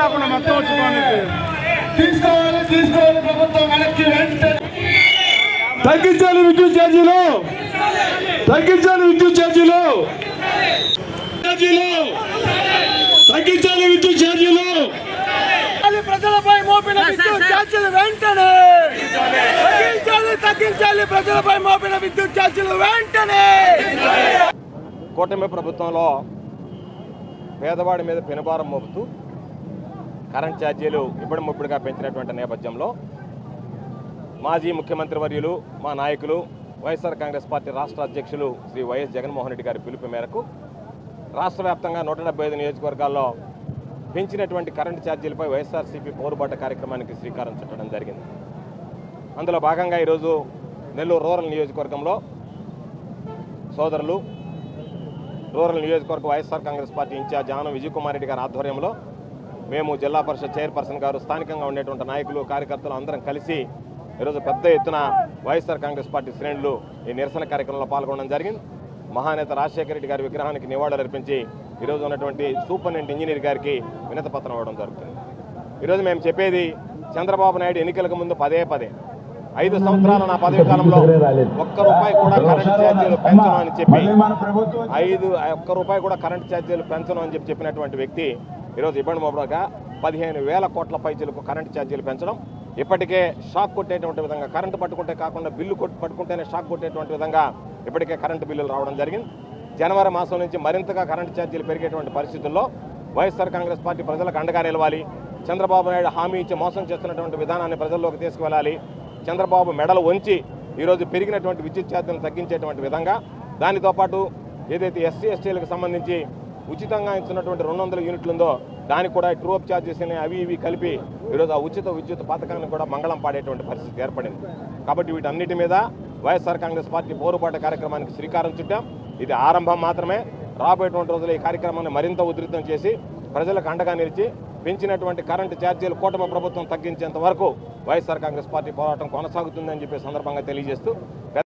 రాకుండా మొత్తం తీసుకోవాలి తీసుకోవాలి ప్రభుత్వం వెనక్కి తగ్గించాలి విద్యుత్ ఛార్జీలు. తగ్గించాలి విద్యుత్ ఛార్జీలు. ఛార్జీలు. తగ్గించాలి విద్యుత్ ఛార్జీలు. ప్రజలపై మోపిన విద్యుత్ ఛార్జీలు వెంటనే. తగ్గించాలి తగ్గించాలి ప్రజలపై మోపిన విద్యుత్ ఛార్జీలు వెంటనే. కూటమి ప్రభుత్వంలో పేదవాడి మీద పెనుభారం మోపుతూ కరెంట్ ఛార్జీలు ఇప్పుడు ముప్పుడుగా పెంచినటువంటి నేపథ్యంలో మాజీ ముఖ్యమంత్రి వర్యులు మా నాయకులు వైఎస్ఆర్ కాంగ్రెస్ పార్టీ రాష్ట్ర అధ్యక్షులు శ్రీ వైఎస్ జగన్మోహన్ రెడ్డి గారి పిలుపు మేరకు రాష్ట్ర వ్యాప్తంగా నూట డెబ్బై ఐదు నియోజకవర్గాల్లో పెంచినటువంటి కరెంటు ఛార్జీలపై వైఎస్ఆర్సీపీ పోరుబాట కార్యక్రమానికి శ్రీకారం చుట్టడం జరిగింది. అందులో భాగంగా ఈరోజు నెల్లూరు రూరల్ నియోజకవర్గంలో సోదరులు రూరల్ నియోజకవర్గ YSR Congress party incharge Anam Vijay Kumar Reddy గారి ఆధ్వర్యంలో మేము జిల్లా పరిషత్ చైర్పర్సన్ గారు స్థానికంగా ఉండేటువంటి నాయకులు కార్యకర్తలు అందరం కలిసి ఈరోజు పెద్ద ఎత్తున వైఎస్ఆర్ కాంగ్రెస్ పార్టీ శ్రేణులు ఈ నిరసన కార్యక్రమంలో పాల్గొనడం జరిగింది. మహానేత రాజశేఖర రెడ్డి గారి విగ్రహానికి నివాళులు అర్పించి ఈరోజు ఉన్నటువంటి సూపరింటెండెంట్ ఇంజనీర్ గారికి వినతి పత్రం ఇవ్వడం జరుగుతుంది. ఈరోజు మేము చెప్పేది చంద్రబాబు నాయుడు ఎన్నికలకు ముందు పదే పదే ఐదు సంవత్సరాల నా పదవి కాలంలో ఒక్క రూపాయి కూడా కరెంట్ ఛార్జీలు పెంచను అని చెప్పి ఐదు ఒక్క రూపాయి కూడా కరెంట్ ఛార్జీలు పెంచను అని చెప్పి చెప్పినటువంటి వ్యక్తి ఈరోజు ఇబ్బంది మొబడగా పదిహేను వేల కోట్ల పైచీలకు కరెంట్ ఛార్జీలు పెంచడం. ఇప్పటికే షాక్ కొట్టేటువంటి విధంగా కరెంటు పట్టుకుంటే కాకుండా బిల్లు కొట్టు పట్టుకుంటేనే షాక్ కొట్టేటువంటి విధంగా ఇప్పటికే కరెంటు బిల్లులు రావడం జరిగింది. జనవరి మాసం నుంచి మరింతగా కరెంటు ఛార్జీలు పెరిగేటువంటి పరిస్థితుల్లో వైఎస్ఆర్ కాంగ్రెస్ పార్టీ ప్రజలకు అండగా నిలవాలి. చంద్రబాబు నాయుడు హామీ ఇచ్చి మోసం చేస్తున్నటువంటి విధానాన్ని ప్రజల్లోకి తీసుకువెళ్ళాలి. చంద్రబాబు మెడలు వంచి ఈరోజు పెరిగినటువంటి విద్యుత్ ఛార్జీలను తగ్గించేటువంటి విధంగా దానితో పాటు ఏదైతే ఎస్సీ ఎస్టీలకు సంబంధించి ఉచితంగా ఇస్తున్నటువంటి రెండు వందల యూనిట్లు ఉందో దానికి కూడా ట్రూప్ ఛార్జెస్ అని అవి ఇవి కలిపి ఈరోజు ఆ ఉచిత విద్యుత్ పథకాన్ని కూడా మంగళం పాడేటువంటి పరిస్థితి ఏర్పడింది. కాబట్టి వీటన్నిటి మీద వైఎస్ఆర్ కాంగ్రెస్ పార్టీ పోరుబాట కార్యక్రమానికి శ్రీకారం చుట్టాం. ఇది ఆరంభం మాత్రమే. రాబోయేటువంటి రోజులు ఈ కార్యక్రమాన్ని మరింత ఉధృతం చేసి ప్రజలకు అండగా నిలిచి పెంచినటువంటి కరెంటు ఛార్జీలు కూటమి ప్రభుత్వం తగ్గించేంత వరకు వైఎస్ఆర్ కాంగ్రెస్ పార్టీ పోరాటం కొనసాగుతుందని చెప్పే సందర్భంగా తెలియజేస్తూ